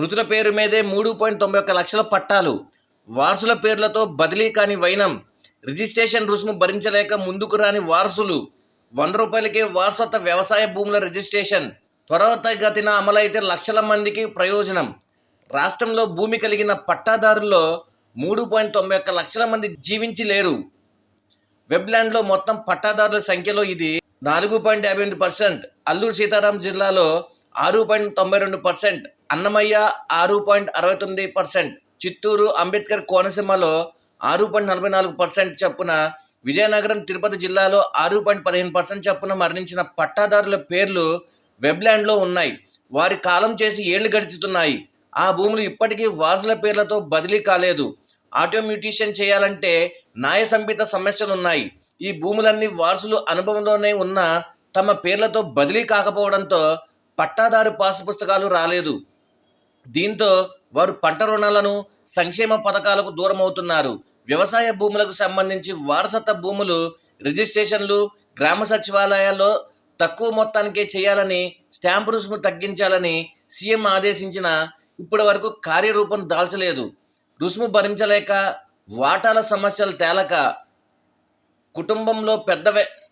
మృతుల పేరు మీదే మూడు పాయింట్ తొంభై ఒక్క లక్షల పట్టాలు. వారసుల పేర్లతో బదిలీ కాని వైనం. రిజిస్ట్రేషన్ రుసుము భరించలేక ముందుకు రాని వారసులు. వంద రూపాయలకే వారసత్వ వ్యవసాయ భూముల రిజిస్ట్రేషన్. త్వరగతిన అమలైతే లక్షల మందికి ప్రయోజనం. రాష్ట్రంలో భూమి కలిగిన పట్టాదారుల్లో మూడు పాయింట్ తొంభై ఒక్క లక్షల మంది జీవించి లేరు. వెబ్లాండ్లో మొత్తం పట్టాదారుల సంఖ్యలో ఇది నాలుగు పాయింట్ యాభై ఎనిమిది పర్సెంట్. అల్లూరు సీతారాం జిల్లాలో ఆరు పాయింట్ తొంభై రెండు పర్సెంట్. అన్నమయ్య ఆరు పాయింట్ అరవై తొమ్మిది పర్సెంట్ చిత్తూరు అంబేద్కర్ కోనసీమలో ఆరు పాయింట్ నలభై నాలుగు పర్సెంట్ చొప్పున విజయనగరం తిరుపతి జిల్లాలో ఆరు పాయింట్ పదిహేను పర్సెంట్ చొప్పున మరణించిన పట్టాదారుల పేర్లు వెబ్లాండ్లో ఉన్నాయి. వారి కాలం చేసి ఏళ్ళు గడుచుతున్నాయి. ఆ భూములు ఇప్పటికీ వారసుల పేర్లతో బదిలీ కాలేదు. ఆటోమ్యూటేషన్ చేయాలంటే న్యాయ సంహిత సమస్యలు ఉన్నాయి ఈ భూములన్నీ వారసులు అనుభవంలోనే ఉన్న తమ పేర్లతో బదిలీ కాకపోవడంతో పట్టాదారు పాసు పుస్తకాలు రాలేదు. దీంతో వారు పంట రుణాలను సంక్షేమ పథకాలకు దూరం అవుతున్నారు వ్యవసాయ భూములకు సంబంధించి వారసత్వ భూములు రిజిస్ట్రేషన్లు గ్రామ సచివాలయాల్లో తక్కువ మొత్తానికే చేయాలని స్టాంపు రుసుము తగ్గించాలని సీఎం ఆదేశించిన ఇప్పటి వరకు కార్యరూపం దాల్చలేదు. రుసుము భరించలేక వాటాల సమస్యలు తేలక కుటుంబంలో పెద్ద వ్య-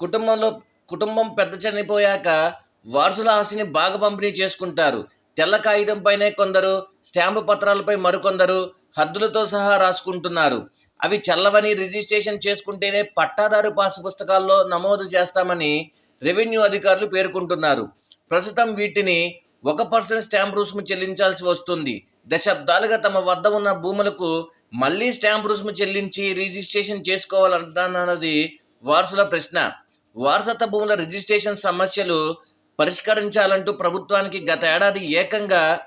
కుటుంబంలో కుటుంబం పెద్ద చనిపోయాక వారసుల ఆస్తిని బాగా పంపిణీ చేసుకుంటారు. తెల్ల కాగితంపైనే కొందరు స్టాంపు పత్రాలపై మరికొందరు హద్దులతో సహా రాసుకుంటున్నారు. అవి చల్లవని రిజిస్ట్రేషన్ చేసుకుంటేనే పట్టాదారు పాసు పుస్తకాల్లో నమోదు చేస్తామని రెవెన్యూ అధికారులు పేర్కొంటున్నారు. ప్రస్తుతం వీటిని ఒక పర్సెంట్ స్టాంప్ రుసుము చెల్లించాల్సి వస్తుంది. దశాబ్దాలుగా తమ వద్ద ఉన్న భూములకు మళ్ళీ స్టాంప్ రుసుము చెల్లించి రిజిస్ట్రేషన్ చేసుకోవాలన్నది వారసుల ప్రశ్న. వారసత్వ భూముల రిజిస్ట్రేషన్ సమస్యలు పరిష్కరించాలంటూ ప్రభుత్వానికి గత ఏడాది ఏకంగా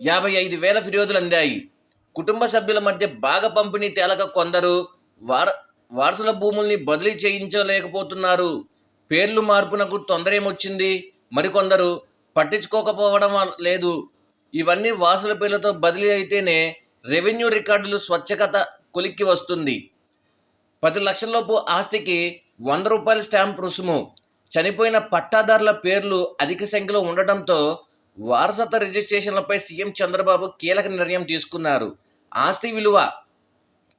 యాభై ఐదు వేల ఫిర్యాదులు అందాయి. కుటుంబ సభ్యుల మధ్య బాగా పంపిణీ తేలక కొందరు వార వారసుల భూముల్ని బదిలీ చేయించలేకపోతున్నారు. పేర్లు మార్పునకు తొందర ఏమొచ్చింది మరికొందరు పట్టించుకోకపోవడం లేదు. ఇవన్నీ వారసుల పేర్లతో బదిలీ అయితేనే రెవెన్యూ రికార్డులు స్వచ్ఛకత కొలిక్కి వస్తుంది. పది లక్షలలోపు ఆస్తికి వంద రూపాయల స్టాంప్ రుసుము. చనిపోయిన పట్టాదారుల పేర్లు అధిక సంఖ్యలో ఉండటంతో వారసత్వ రిజిస్ట్రేషన్లపై సీఎం చంద్రబాబు కీలక నిర్ణయం తీసుకున్నారు. ఆస్తి విలువ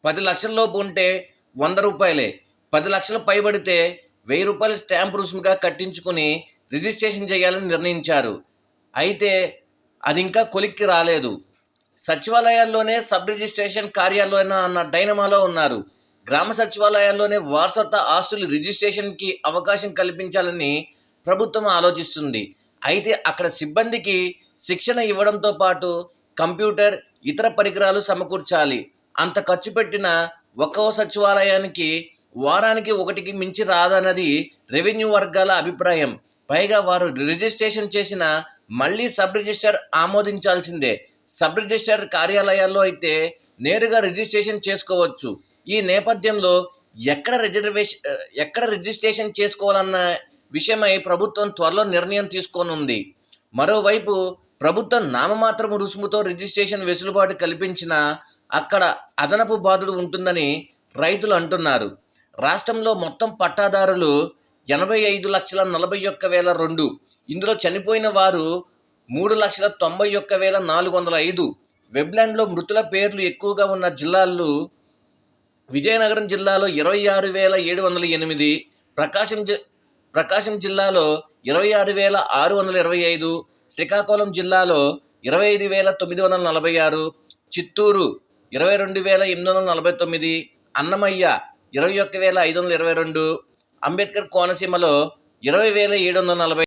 పది లక్షల్లోపు ఉంటే వంద రూపాయలే. పది లక్షలు పైబడితే వెయ్యి రూపాయల స్టాంప్ రుసుముగా కట్టించుకుని రిజిస్ట్రేషన్ చేయాలని నిర్ణయించారు. అయితే అది ఇంకా కొలిక్కి రాలేదు. సచివాలయాల్లోనే సబ్ రిజిస్ట్రేషన్ కార్యాలయంలో అన్న డైనమాలో ఉన్నారు. గ్రామ సచివాలయాల్లోనే వారసత్వ ఆస్తులు రిజిస్ట్రేషన్కి అవకాశం కల్పించాలని ప్రభుత్వం ఆలోచిస్తుంది. అయితే అక్కడ సిబ్బందికి శిక్షణ ఇవ్వడంతో పాటు కంప్యూటర్ ఇతర పరికరాలు సమకూర్చాలి. అంత ఖర్చు పెట్టిన ఒక్కో సచివాలయానికి వారానికి ఒకటికి మించి రాదన్నది రెవెన్యూ వర్గాల అభిప్రాయం. పైగా వారు రిజిస్ట్రేషన్ చేసిన మళ్ళీ సబ్ రిజిస్టర్ ఆమోదించాల్సిందే. సబ్ రిజిస్టర్ కార్యాలయాల్లో అయితే నేరుగా రిజిస్ట్రేషన్ చేసుకోవచ్చు. ఈ నేపథ్యంలో ఎక్కడ రిజర్వేషన్ ఎక్కడ రిజిస్ట్రేషన్ చేసుకోవాలన్న విషయమై ప్రభుత్వం త్వరలో నిర్ణయం తీసుకోనుంది. మరోవైపు ప్రభుత్వం నామమాత్రము రుసుముతో రిజిస్ట్రేషన్ వెసులుబాటు కల్పించిన అక్కడ అదనపు బాధుడు ఉంటుందని రైతులు అంటున్నారు. రాష్ట్రంలో మొత్తం పట్టాదారులు ఎనభై ఐదు లక్షల నలభై ఒక్క వేల రెండు ఇందులో చనిపోయిన వారు మూడు లక్షల తొంభై ఒక్క వేల నాలుగు వందల ఐదు. వెబ్లాండ్లో మృతుల పేర్లు ఎక్కువగా ఉన్న జిల్లాలు విజయనగరం జిల్లాలో ఇరవై ఆరు వేల ఏడు వందల ఎనిమిది ప్రకాశం జి ప్రకాశం జిల్లాలో ఇరవై ఆరు వేల ఆరు వందల ఇరవై ఐదు శ్రీకాకుళం జిల్లాలో ఇరవై ఐదు వేల తొమ్మిది వందల నలభై ఆరు చిత్తూరు ఇరవై రెండు వేల ఎనిమిది వందల నలభై తొమ్మిది అన్నమయ్య ఇరవై ఒక్క వేల ఐదు వందల ఇరవై రెండు అంబేద్కర్ కోనసీమలో ఇరవై వేల ఏడు వందల నలభై